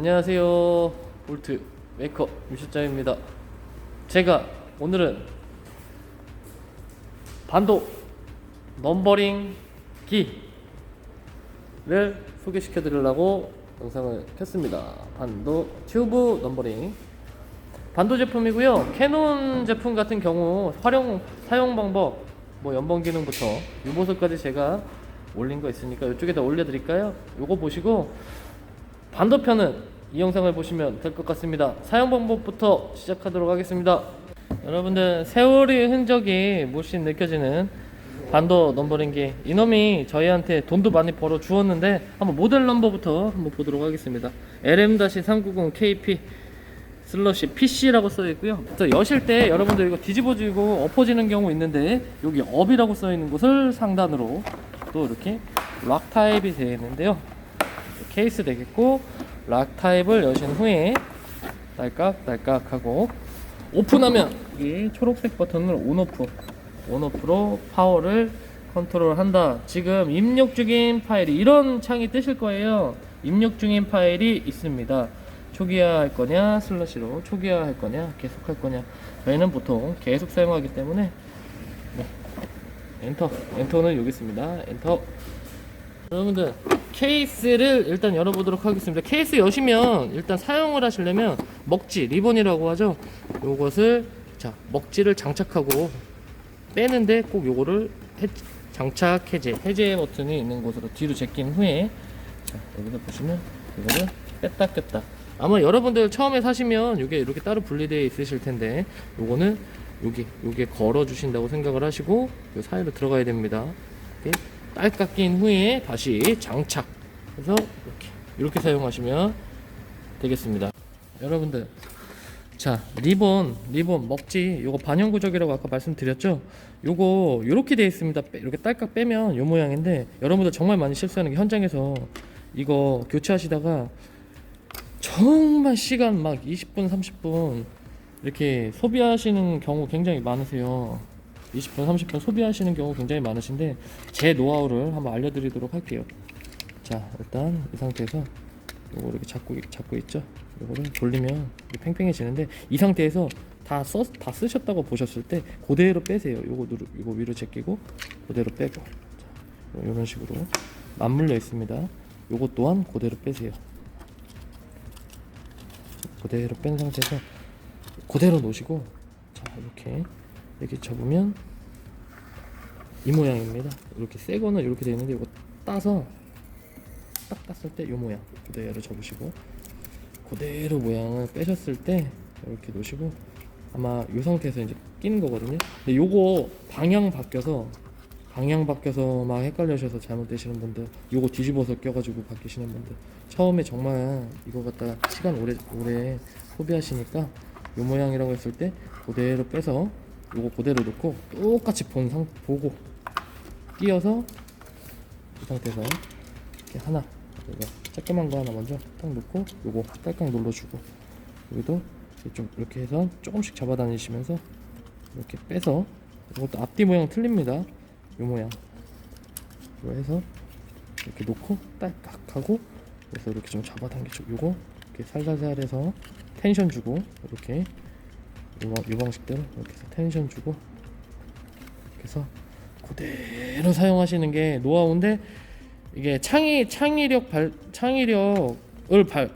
안녕하세요. 볼트 메이커 유실장입니다. 제가 오늘은 반도 넘버링 기를 소개시켜 드리려고 영상을 켰습니다. 반도 튜브 넘버링. 반도 제품이고요. 캐논 제품 같은 경우 활용 사용 방법 뭐 연봉 기능부터 유보소까지 제가 올린 거 있으니까 이쪽에다 올려 드릴까요? 요거 보시고 반도편은 이 영상을 보시면 될 것 같습니다. 사용 방법부터 시작하도록 하겠습니다. 여러분들 세월의 흔적이 물씬 느껴지는 반도 넘버링기 이놈이 저희한테 돈도 많이 벌어 주었는데 한번 모델 넘버부터 한번 보도록 하겠습니다. LM-390KP 슬러시 PC라고 써 있고요. 또 여실 때 여러분들 이거 뒤집어지고 엎어지는 경우 있는데 여기 업이라고 써 있는 곳을 상단으로 또 이렇게 락 타입이 되어 있는데요. 케이스 되겠고 락 타입을 여신 후에 딸깍 딸깍 하고 오픈하면 이 초록색 버튼을 온오프 온오프로 파워를 컨트롤한다. 지금 입력 중인 파일이 이런 창이 뜨실 거예요. 입력 중인 파일이 있습니다. 초기화 할 거냐 슬러시로 초기화 할 거냐 계속 할 거냐 저희는 보통 계속 사용하기 때문에 네. 엔터 엔터는 여기 있습니다 엔터 여러분들 케이스를 일단 열어보도록 하겠습니다. 케이스 여시면 일단 사용을 하시려면 먹지 리본이라고 하죠? 요것을 자 먹지를 장착하고 빼는데 꼭 요거를 해, 장착 해제 해제 버튼이 있는 곳으로 뒤로 제낀 후에 자 여기다 보시면 이거를 뺐다 꼈다. 아마 여러분들 처음에 사시면 이게 이렇게 따로 분리되어 있으실 텐데 요거는 여기 요게 걸어 주신다고 생각을 하시고 요 사이로 들어가야 됩니다. 이렇게 딸깍 낀 후에 다시 장착. 해서 이렇게 이렇게 사용하시면 되겠습니다. 여러분들 자 리본 리본 먹지 요거 반영 구적이라고 아까 말씀드렸죠? 요거 요렇게 되어 있습니다. 빼- 이렇게 딸깍 빼면 요 모양인데 여러분들 정말 많이 실수하는 게 현장에서 이거 교체하시다가 정말 시간 막 20분 30분 이렇게 소비하시는 경우 굉장히 많으세요 20분 30분 소비하시는 경우 굉장히 많으신데 제 노하우를 한번 알려드리도록 할게요. 자 일단 이 상태에서 요거 이렇게 잡고 잡고 있죠? 요거를 돌리면 팽팽해지는데 이 상태에서 다, 써, 다 쓰셨다고 보셨을 때 그대로 빼세요. 요거 누르 이거 위로 제끼고 그대로 빼고. 자, 이런 식으로 맞물려 있습니다. 요거 또한 그대로 빼세요. 그대로 뺀 상태에서 그대로 놓으시고 자 이렇게 이렇게 접으면 이 모양입니다. 이렇게 새 거는 이렇게 되어 있는데 이거 따서 딱 땄을 때 이 모양 그대로 접으시고 그대로 모양을 빼셨을 때 이렇게 놓으시고 아마 이 상태에서 이제 끼는 거거든요. 근데 요거 방향 바뀌어서 방향 바뀌어서 막 헷갈려셔서 잘못되시는 분들 요거 뒤집어서 껴가지고 바뀌시는 분들 처음에 정말 이거 갖다가 시간 오래 오래 소비하시니까 요 모양이라고 했을 때 그대로 빼서 요거 그대로 놓고 똑같이 본 상 보고 띄어서 이 상태에서 이렇게 하나 이거 조그만 거 하나 먼저 딱 놓고 요거 딸깍 눌러주고 여기도 좀 이렇게 해서 조금씩 잡아다니시면서 이렇게 빼서 이것도 앞뒤 모양 틀립니다. 요 모양. 이거 해서 이렇게 놓고 딸깍 하고 그래서 이렇게 좀 잡아당기죠. 요거 이렇게 살살살 해서 텐션 주고 이렇게 요 방식대로 이렇게 해서 텐션 주고 이렇게 해서 그대로 사용하시는 게 노하우인데 이게 창의 창의력 발 창의력을 발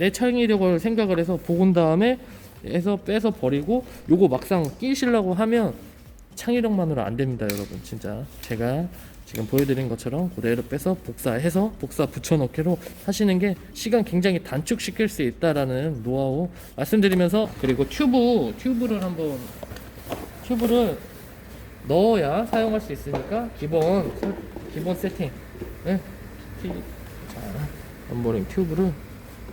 내 창의력을 생각을 해서 보은 다음에 해서 빼서 버리고 요거 막상 끼시려고 하면 창의력만으로 안 됩니다 여러분. 진짜 제가 지금 보여드린 것처럼 그대로 빼서 복사해서 복사 붙여넣기로 하시는 게 시간 굉장히 단축시킬 수 있다라는 노하우 말씀드리면서 그리고 튜브 튜브를 한번 튜브를 넣어야 사용할 수 있으니까 기본 설- 기본 세팅 네. 티- 자 언버링 튜브를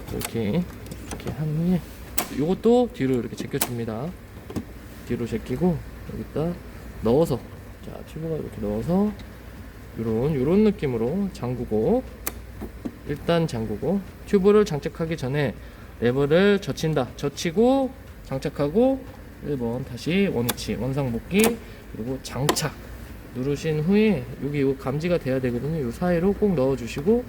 이렇게 이렇게 한 후에 요것도 뒤로 이렇게 제껴줍니다 뒤로 제끼고 여기다 넣어서 자 튜브가 이렇게 넣어서 요런 요런 느낌으로 잠그고 일단 잠그고 튜브를 장착하기 전에 레버를 젖힌다. 젖히고 장착하고 1번 다시 원위치 원상복귀 그리고 장착. 누르신 후에 여기 요 감지가 돼야 되거든요. 요 사이로 꼭 넣어 주시고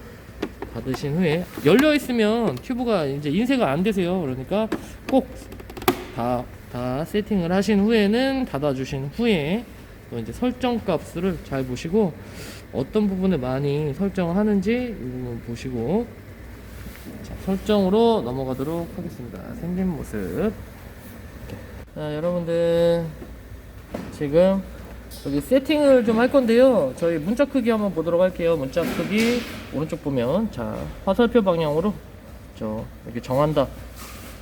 닫으신 후에 열려 있으면 튜브가 이제 인쇄가 안 되세요. 그러니까 꼭 다 다 세팅을 하신 후에는 닫아 주신 후에 또 이제 설정 값을 잘 보시고 어떤 부분을 많이 설정하는지 보시고 자, 설정으로 넘어가도록 하겠습니다. 생긴 모습. 자, 여러분들 지금 여기 세팅을 좀 할 건데요. 저희 문자 크기 한번 보도록 할게요. 문자 크기 오른쪽 보면 자 화살표 방향으로 저 이렇게 정한다.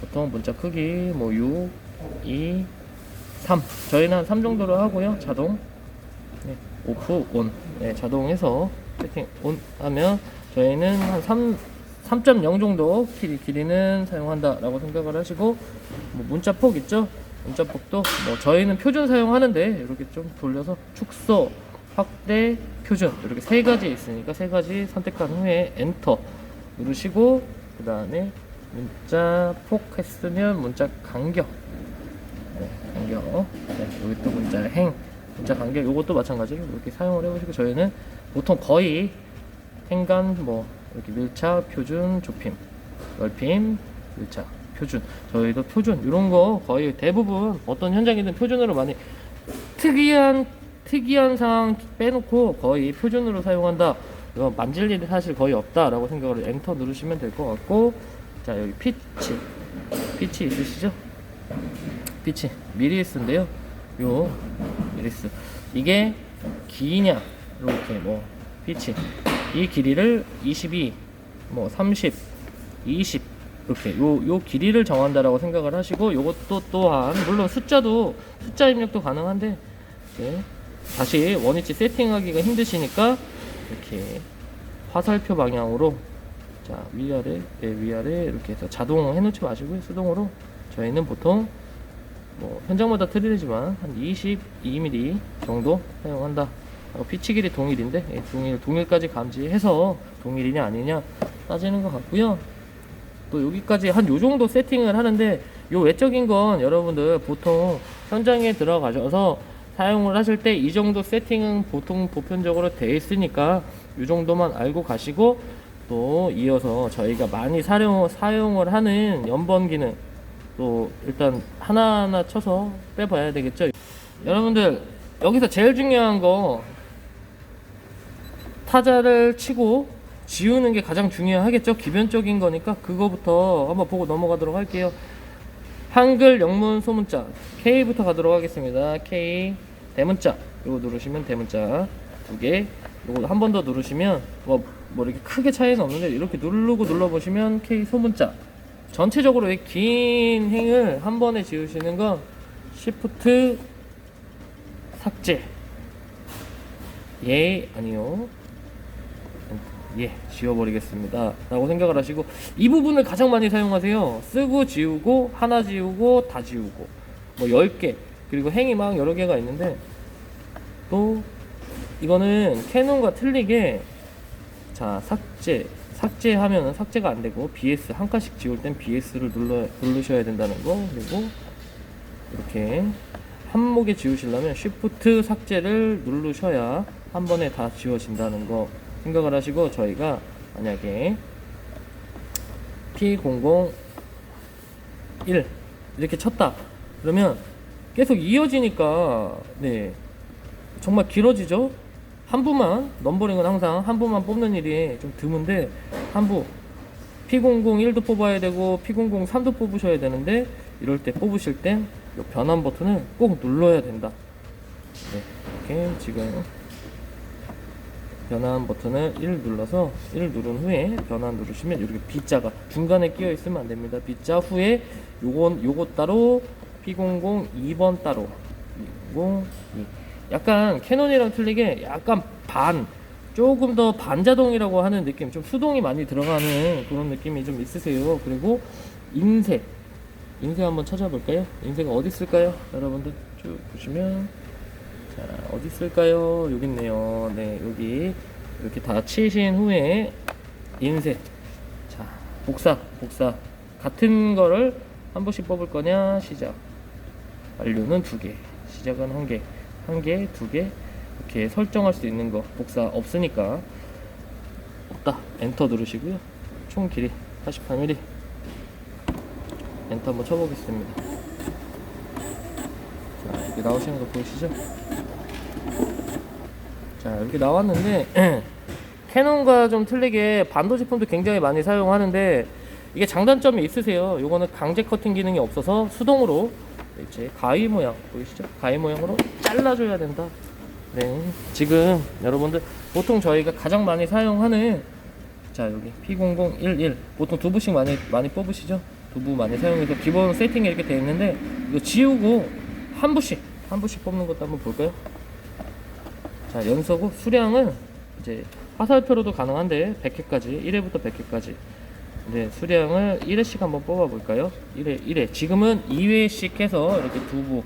보통 문자 크기 뭐 6, 2, 3. 저희는 한 3 정도로 하고요. 자동 네, 오프 온 네, 자동해서 세팅 온 하면 저희는 한 3, 3.0 정도 길이, 길이는 사용한다 라고 생각을 하시고 뭐 문자 폭 있죠? 문자 폭도 뭐 저희는 표준 사용하는데 이렇게 좀 돌려서 축소, 확대, 표준 이렇게 세 가지 있으니까 세 가지 선택한 후에 엔터 누르시고 그 다음에 문자 폭 했으면 문자 간격 네, 간격. 네, 여기 또 문자 행 문자 간격. 요것도 마찬가지로 이렇게 사용을 해보시고 저희는 보통 거의 행간 뭐 이렇게 밀착 표준 좁힘 넓힘 밀착 표준. 저희도 표준 이런 거 거의 대부분 어떤 현장이든 표준으로 많이 특이한 특이한 상황 빼놓고 거의 표준으로 사용한다. 이거 만질 일이 사실 거의 없다라고 생각을 엔터 누르시면 될 것 같고. 자 여기 피치. 피치 있으시죠 피치 미리스인데요. 요 미리스 이게 기냐 이렇게 뭐 피치 이 길이를 22, 뭐 30, 20 이렇게 요, 요 길이를 정한다라고 생각을 하시고 요것도 또한 물론 숫자도 숫자 입력도 가능한데 네, 다시 원위치 세팅하기가 힘드시니까 이렇게 화살표 방향으로 자 위아래 네, 위아래 이렇게 해서 자동 해놓지 마시고요. 수동으로. 저희는 보통 뭐 현장마다 틀리지만 한 22mm 정도 사용한다 피치 길이 동일인데 예, 동일 동일까지 감지해서 동일이냐 아니냐 따지는 것 같고요. 또 여기까지 한 요 정도 세팅을 하는데 요 외적인 건 여러분들 보통 현장에 들어가셔서 사용을 하실 때 이 정도 세팅은 보통 보편적으로 돼 있으니까 요 정도만 알고 가시고 또 이어서 저희가 많이 사용, 사용을 하는 연번 기능 또 일단 하나하나 쳐서 빼봐야 되겠죠. 여러분들 여기서 제일 중요한 거 타자를 치고 지우는 게 가장 중요하겠죠. 기본적인 거니까 그거부터 한번 보고 넘어가도록 할게요. 한글 영문 소문자 K부터 가도록 하겠습니다. K 대문자 이거 누르시면 대문자 두 개. 이거 한 번 더 누르시면 뭐, 뭐 이렇게 크게 차이는 없는데 이렇게 누르고 눌러 보시면 K 소문자 전체적으로 이긴 행을 한 번에 지우시는 건 Shift 삭제. 예 아니요. 예 지워버리겠습니다. 라고 생각을 하시고 이 부분을 가장 많이 사용하세요. 쓰고 지우고 하나 지우고 다 지우고. 뭐 10개. 그리고 행이 막 여러 개가 있는데 또 이거는 캐논과 틀리게 자 삭제 삭제하면은 삭제가 안 되고 BS 한 칸씩 지울 땐 BS를 눌러 누르셔야 된다는 거. 그리고 이렇게 한 목에 지우시려면 Shift 삭제를 누르셔야 한 번에 다 지워진다는 거 생각을 하시고 저희가 만약에 P001 이렇게 쳤다. 그러면 계속 이어지니까 네 정말 길어지죠 한 부만 넘버링은 항상 한 부만 뽑는 일이 좀 드문데 한부 P001도 뽑아야 되고 P003도 뽑으셔야 되는데 이럴 때 뽑으실 땐이 변환 버튼을 꼭 눌러야 된다. 네, 이렇게 지금 변환 버튼을 1 눌러서 1 누른 후에 변환 누르시면 이렇게 B자가 중간에 끼어 있으면 안 됩니다. B자 후에 요건 요것 따로 P00 2번 따로 202 약간 캐논이랑 틀리게 약간 반 조금 더 반자동이라고 하는 느낌 좀 수동이 많이 들어가는 그런 느낌이 좀 있으세요. 그리고 인쇄. 인쇄 한번 찾아볼까요? 인쇄가 어디 있을까요? 여러분들 쭉 보시면. 자 어디 있을까요? 여기 있네요. 네 여기. 이렇게 다 치신 후에 인쇄. 자 복사 복사. 같은 거를 한 번씩 뽑을 거냐? 시작. 완료는 두개. 시작은 한개 한 개, 두 개, 이렇게 설정할 수 있는 거 복사 없으니까 없다. 엔터 누르시고요. 총 길이 88mm. 엔터 한번 쳐보겠습니다. 자, 이렇게 나오시는 거 보이시죠? 자, 이렇게 나왔는데 캐논과 좀 틀리게 반도 제품도 굉장히 많이 사용하는데 이게 장단점이 있으세요. 요거는 강제 커팅 기능이 없어서 수동으로 이제 가위 모양 보이시죠? 가위 모양으로 잘라줘야 된다. 네, 지금 여러분들 보통 저희가 가장 많이 사용하는 자 여기 P0011 보통 두 부씩 많이 많이 뽑으시죠? 두부 많이 사용해서 기본 세팅이 이렇게 되어 있는데 이거 지우고 한 부씩 한 부씩 뽑는 것도 한번 볼까요? 자 연서고 수량은 이제 화살표로도 가능한데 100회까지 1회부터 100회까지 네 수량을 1회씩 한번 뽑아 볼까요? 1회 1회. 지금은 2회씩 해서 이렇게 두부.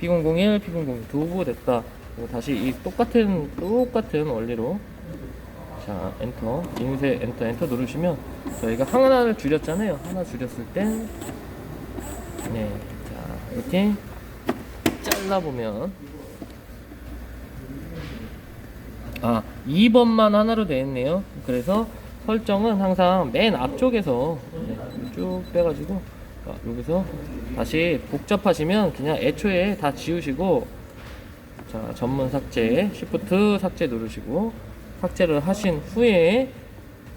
P001, P002 두부 됐다. 다시 이 똑같은 똑같은 원리로. 자 엔터. 인쇄 엔터. 엔터 누르시면 저희가 하나를 줄였잖아요. 하나 줄였을 때 네 자 이렇게 잘라보면. 아 2번만 하나로 되어 있네요. 그래서 설정은 항상 맨 앞쪽에서 네, 쭉 빼가지고 자, 여기서 다시 복잡하시면 그냥 애초에 다 지우시고 자 전문 삭제 Shift 삭제 누르시고 삭제를 하신 후에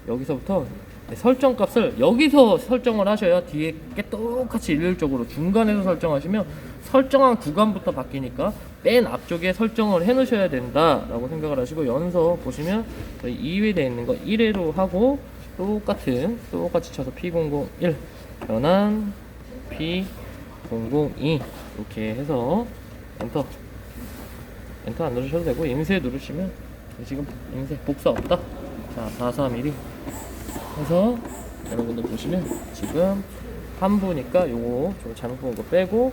여기서부터 네, 설정 값을 여기서 설정을 하셔야 뒤에 게 똑같이 일률적으로 중간에서 설정하시면 설정한 구간부터 바뀌니까 맨 앞쪽에 설정을 해 놓으셔야 된다라고 생각을 하시고 연서 보시면 저희 2회 돼 있는 거 1회로 하고 똑같은 똑같이 쳐서 P001 변환 P002 이렇게 해서 엔터 엔터 안 누르셔도 되고 임세 누르시면 지금 임세 복사 없다. 자 431 이 해서 여러분들 보시면 지금 한 부니까 요거 좀 잘못 본 거 빼고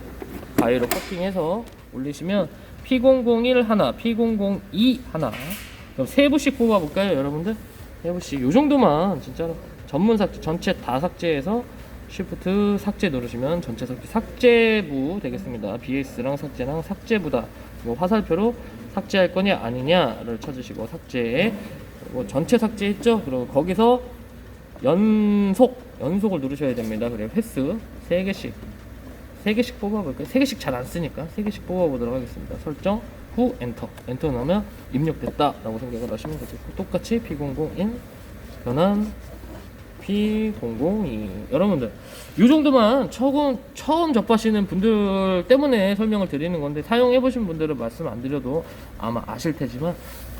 가위로 커팅해서 올리시면 P001 하나, P002 하나 그럼 세 부씩 뽑아 볼까요 여러분들? 세 부씩. 요 정도만 진짜로 전문 삭제 전체 다 삭제해서 Shift 삭제 누르시면 전체 삭제 삭제부 되겠습니다. BS랑 삭제랑 삭제부다. 뭐 화살표로 삭제할 거냐 아니냐를 찾으시고 삭제 뭐 전체 삭제했죠? 그리고 거기서 연속 연속을 누르셔야 됩니다. 그리고 횟수 3개씩 3개씩 뽑아볼까요? 3개씩 잘 안 쓰니까 3개씩 뽑아보도록 하겠습니다. 설정 후 엔터. 엔터 넣으면 입력됐다 라고 생각을 하시면 되죠. 똑같이 P001 변환 P002 여러분들 이 정도만 처음, 처음 접하시는 분들 때문에 설명을 드리는 건데 사용해 보신 분들은 말씀 안 드려도 아마 아실 테지만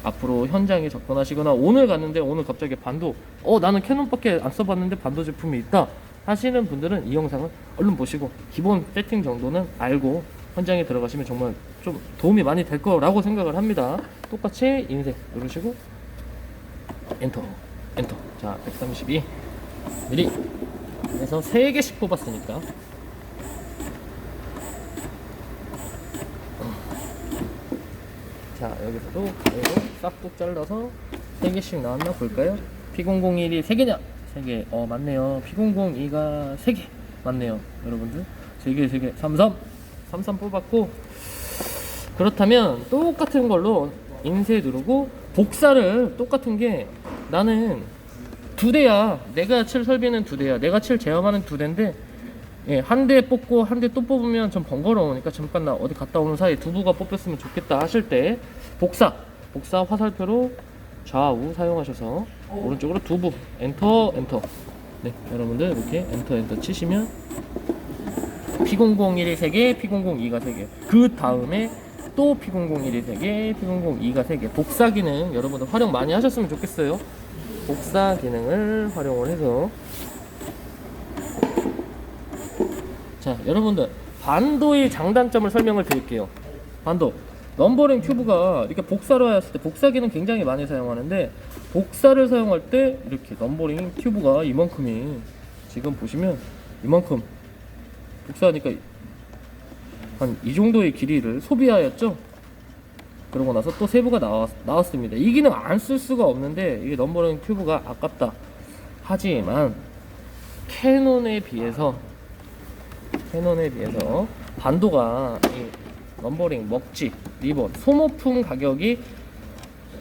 앞으로 현장에 접근하시거나 오늘 갔는데 오늘 갑자기 반도 어 나는 캐논밖에 안 써봤는데 반도 제품이 있다 하시는 분들은 이 영상을 얼른 보시고 기본 세팅 정도는 알고 현장에 들어가시면 정말 좀 도움이 많이 될 거라고 생각을 합니다. 똑같이 인쇄 누르시고 엔터 엔터. 자 132 미리. 그래서 3개씩 뽑았으니까 자 여기서도 가위로 싹둑 잘라서 3개씩 나왔나 볼까요? P001이 3개냐? 3개 어 맞네요 P002가 3개 맞네요 여러분들 3개 3개 33 33 뽑았고 그렇다면 똑같은 걸로 인쇄 누르고 복사를 똑같은 게 나는 두 대야. 내가 칠 설비는 두 대야. 내가 칠 제어하는 두 대인데 예, 한 대 뽑고 한 대 또 뽑으면 좀 번거로우니까 잠깐 나 어디 갔다 오는 사이에 두 부가 뽑혔으면 좋겠다 하실 때 복사 복사 화살표로 좌우 사용하셔서 오른쪽으로 두부 엔터 엔터 네 여러분들 이렇게 엔터 엔터 치시면 P001이 3개, P002가 3개. 그 다음에 또 P001이 3개, P002가 3개. 복사 기능 여러분들 활용 많이 하셨으면 좋겠어요. 복사 기능을 활용을 해서 자, 여러분들 반도의 장단점을 설명을 드릴게요. 반도 넘버링 큐브가 이렇게 복사로 했을 때 복사 기능 굉장히 많이 사용하는데 복사를 사용할 때 이렇게 넘버링 큐브가 이만큼이 지금 보시면 이만큼 복사하니까 한 이 정도의 길이를 소비하였죠. 그러고 나서 또 세부가 나왔, 나왔습니다. 이 기능 안 쓸 수가 없는데 이게 넘버링 큐브가 아깝다. 하지만 캐논에 비해서 캐논에 비해서 반도가 이 넘버링, 먹지, 리본, 소모품 가격이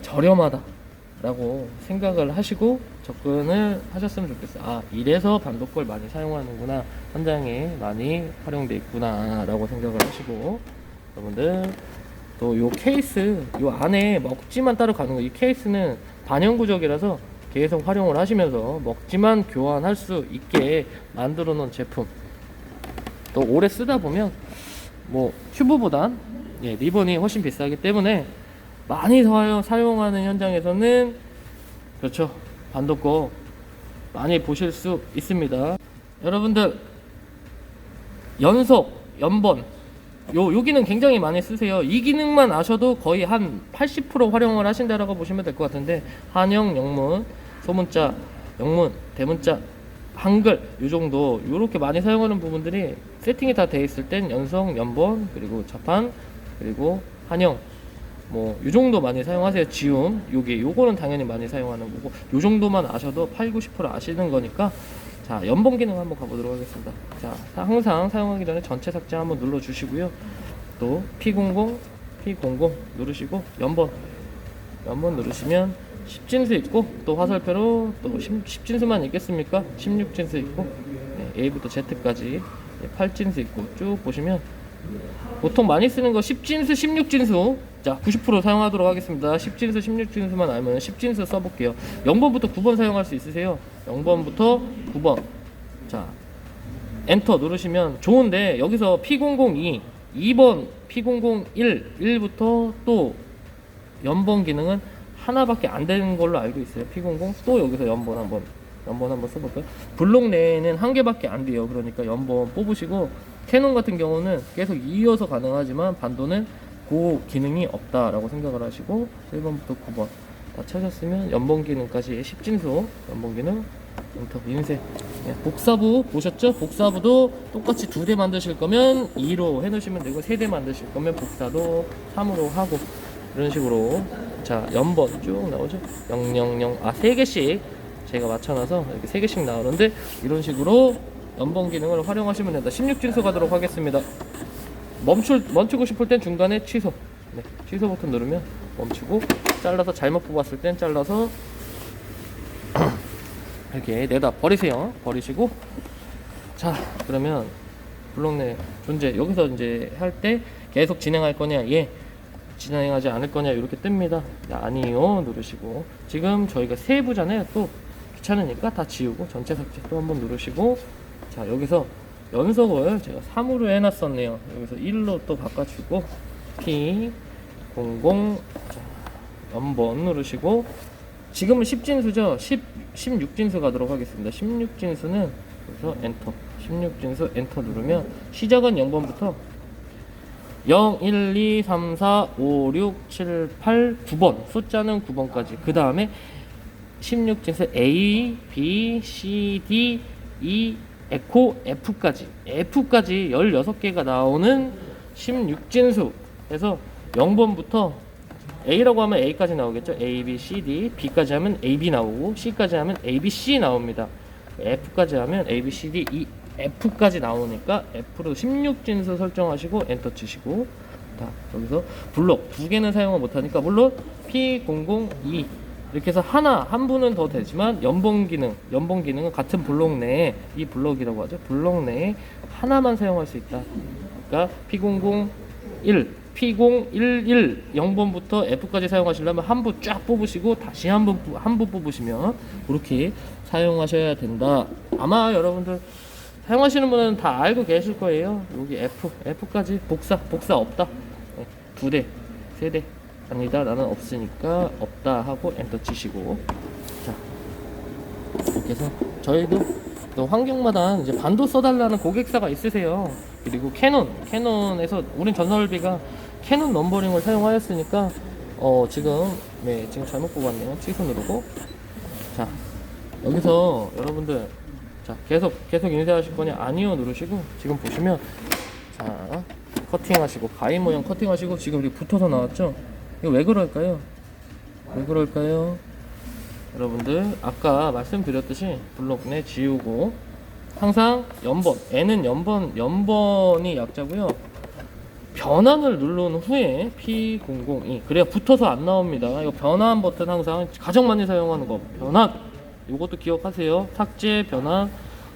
저렴하다 라고 생각을 하시고 접근을 하셨으면 좋겠어요. 아, 이래서 반도걸 많이 사용하는구나. 현장에 많이 활용돼 있구나. 라고 생각을 하시고, 여러분들, 또 요 케이스, 요 안에 먹지만 따로 가는 거, 이 케이스는 반영 구적이라서 계속 활용을 하시면서 먹지만 교환할 수 있게 만들어 놓은 제품. 또 오래 쓰다 보면, 뭐, 튜브보단, 예, 리본이 훨씬 비싸기 때문에 많이 사용, 사용하는 현장에서는 그렇죠. 반도 거 많이 보실 수 있습니다. 여러분들 연속 연번 요, 요 기능 굉장히 많이 쓰세요. 이 기능만 아셔도 거의 한 80% 활용을 하신다라고 보시면 될 것 같은데 한영 영문 소문자 영문 대문자 한글 요 정도 요렇게 많이 사용하는 부분들이 세팅이 다 돼 있을 땐 연속 연번 그리고 자판 그리고 한영 뭐요 정도 많이 사용하세요. 지움 요게 요거는 당연히 많이 사용하는 거고 요 정도만 아셔도 8, 90% 아시는 거니까 자 연봉 기능 한번 가보도록 하겠습니다. 자 항상 사용하기 전에 전체 삭제 한번 눌러 주시고요. 또 P00 P00 누르시고 연번 연번 누르시면 10진수 있고 또 화살표로 또 10, 진수만 있겠습니까? 16진수 있고 네, A부터 Z까지 8진수 있고 쭉 보시면 보통 많이 쓰는 거 10진수, 16진수. 자, 90% 사용하도록 하겠습니다. 10진수, 16진수만 알면 10진수 써볼게요. 0번부터 9번 사용할 수 있으세요. 0번부터 9번. 자, 엔터 누르시면 좋은데 여기서 P002, 2번 P001, 1부터 또 연번 기능은 하나밖에 안 되는 걸로 알고 있어요. P00 또 여기서 연번 한번 연번 한번 써볼까요? 블록 내에는 한 개밖에 안 돼요. 그러니까 연번 뽑으시고 캐논 같은 경우는 계속 이어서 가능하지만 반도는 그 기능이 없다라고 생각을 하시고 1번부터 9번 다 찾았으면 연번 기능까지 10진수 연번 기능 엔터 인쇄 예, 복사부 보셨죠? 복사부도 똑같이 두 대 만드실 거면 2로 해놓으시면 되고 세 대 만드실 거면 복사도 3으로 하고 이런 식으로 자 연번 쭉 나오죠? 000 아 세 개씩 제가 맞춰놔서 이렇게 세 개씩 나오는데 이런 식으로 연번 기능을 활용하시면 된다. 16진수 가도록 하겠습니다. 멈출 멈추고 싶을 땐 중간에 취소. 네, 취소 버튼 누르면 멈추고 잘라서 잘못 뽑았을 땐 잘라서 이렇게 내다 버리세요. 버리시고. 자 그러면 블록 내 존재 여기서 이제 할 때 계속 진행할 거냐? 예 진행하지 않을 거냐 이렇게 뜹니다. 네, 아니요 누르시고. 지금 저희가 세부잖아요 또. 귀찮으니까 다 지우고 전체 삭제 또 한번 누르시고. 자 여기서 연속을 제가 3으로 해놨었네요. 여기서 1로 또 바꿔주고 P 00 자, 연번 누르시고. 지금은 10진수죠? 10, 16진수 가도록 하겠습니다. 16진수는 그래서 엔터. 16진수 엔터 누르면 시작은 0번부터 0, 1, 2, 3, 4, 5, 6, 7, 8, 9번 숫자는 9번까지. 그 다음에 16진수 A, B, C, D, E, 에코, F까지. F까지 16개가 나오는 16진수. 해서 0번부터 A라고 하면 A까지 나오겠죠? A, B, C, D. B까지 하면 A, B 나오고 C까지 하면 A, B, C 나옵니다. F까지 하면 A, B, C, D, E, F까지 나오니까 F로 16진수 설정하시고 엔터 치시고. 자 여기서 블록 두 개는 사용을 못하니까 물론 P002 이렇게 해서 하나 한 분은 더 되지만 연봉 기능 연봉 기능은 같은 블록 내에 이 블록이라고 하죠. 블록 내에 하나만 사용할 수 있다. 그러니까 P001 P011 0번부터 F까지 사용하시려면 한 부 쫙 뽑으시고 다시 한번한부 뽑으시면 그렇게 사용하셔야 된다. 아마 여러분들 사용하시는 분은 다 알고 계실 거예요. 여기 F, F까지 복사, 복사 없다. 네, 두 대, 세 대. 아니다, 나는 없으니까 없다 하고 엔터 치시고. 자, 이렇게 해서 저희도 또 환경마다 이제 반도 써달라는 고객사가 있으세요. 그리고 캐논, 캐논에서 우린 전설비가 캐논 넘버링을 사용하였으니까 어 지금 네 지금 잘못 뽑았네요. 취소 누르고 자 여기서 여러분들 자 계속 계속 인쇄하실 거냐 아니요 누르시고 지금 보시면 자 커팅하시고 가위 모양 커팅하시고 지금 이렇게 붙어서 나왔죠? 이거 왜 그럴까요? 왜 그럴까요? 여러분들 아까 말씀드렸듯이 블록 내 지우고 항상 연번 n은 연번 연번이 약자고요. 변환을 누른 후에 P002 그래야 붙어서 안 나옵니다. 이거 변환 버튼 항상 가장 많이 사용하는 거 변환 이것도 기억하세요. 삭제 변환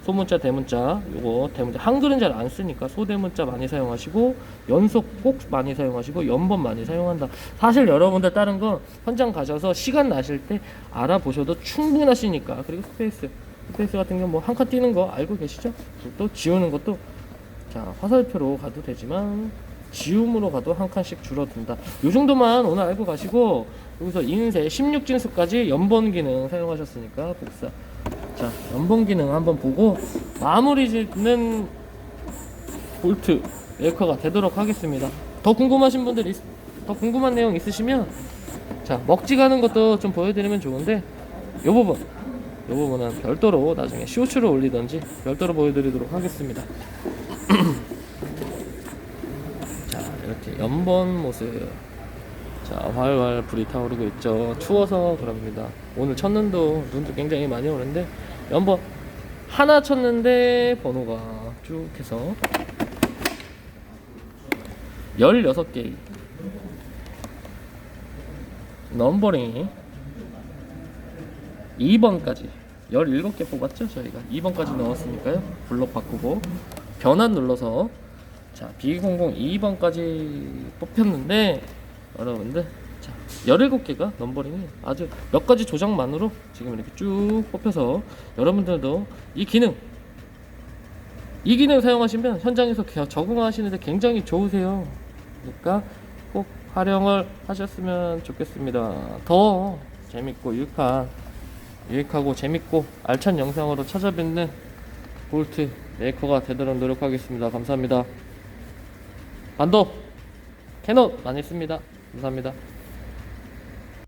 소문자 대문자 요거 대문자 한글은 잘 안 쓰니까 소대문자 많이 사용하시고 연속 꼭 많이 사용하시고 연번 많이 사용한다. 사실 여러분들 다른 거 현장 가셔서 시간 나실 때 알아보셔도 충분하시니까 그리고 스페이스 스페이스 같은 경우 뭐 한 칸 띄는 거 알고 계시죠? 또 지우는 것도 자 화살표로 가도 되지만 지움으로 가도 한 칸씩 줄어든다. 요 정도만 오늘 알고 가시고 여기서 인쇄 16진수까지 연번 기능 사용하셨으니까 복사. 자 연번 기능 한번 보고 마무리 짓는 볼트 메이커가 되도록 하겠습니다. 더 궁금하신 분들 있, 더 궁금한 내용 있으시면 자 먹지 가는 것도 좀 보여드리면 좋은데 요 부분 요 부분은 별도로 나중에 쇼츠를 올리던지 별도로 보여드리도록 하겠습니다. 자 이렇게 연번 모습 자 활활 불이 타오르고 있죠. 추워서 그럽니다. 오늘 첫눈도 눈도 굉장히 많이 오는데 연번 하나 쳤는데 번호가 쭉 해서 16개. 넘버링이 2번까지 17개 뽑았죠 저희가? 2번까지 넣었으니까요. 블록 바꾸고 변환 눌러서. 자 B002번까지 뽑혔는데 여러분들 자 17개가 넘버링이 아주 몇 가지 조작만으로 지금 이렇게 쭉 뽑혀서 여러분들도 이 기능 이 기능 사용하시면 현장에서 겨- 적응하시는데 굉장히 좋으세요 그러니까 꼭 활용을 하셨으면 좋겠습니다 더 재밌고 유익한 유익하고 재밌고 알찬 영상으로 찾아뵙는 볼트 메이커가 되도록 노력하겠습니다. 감사합니다. 반도 캐논 많이 씁니다. 감사합니다.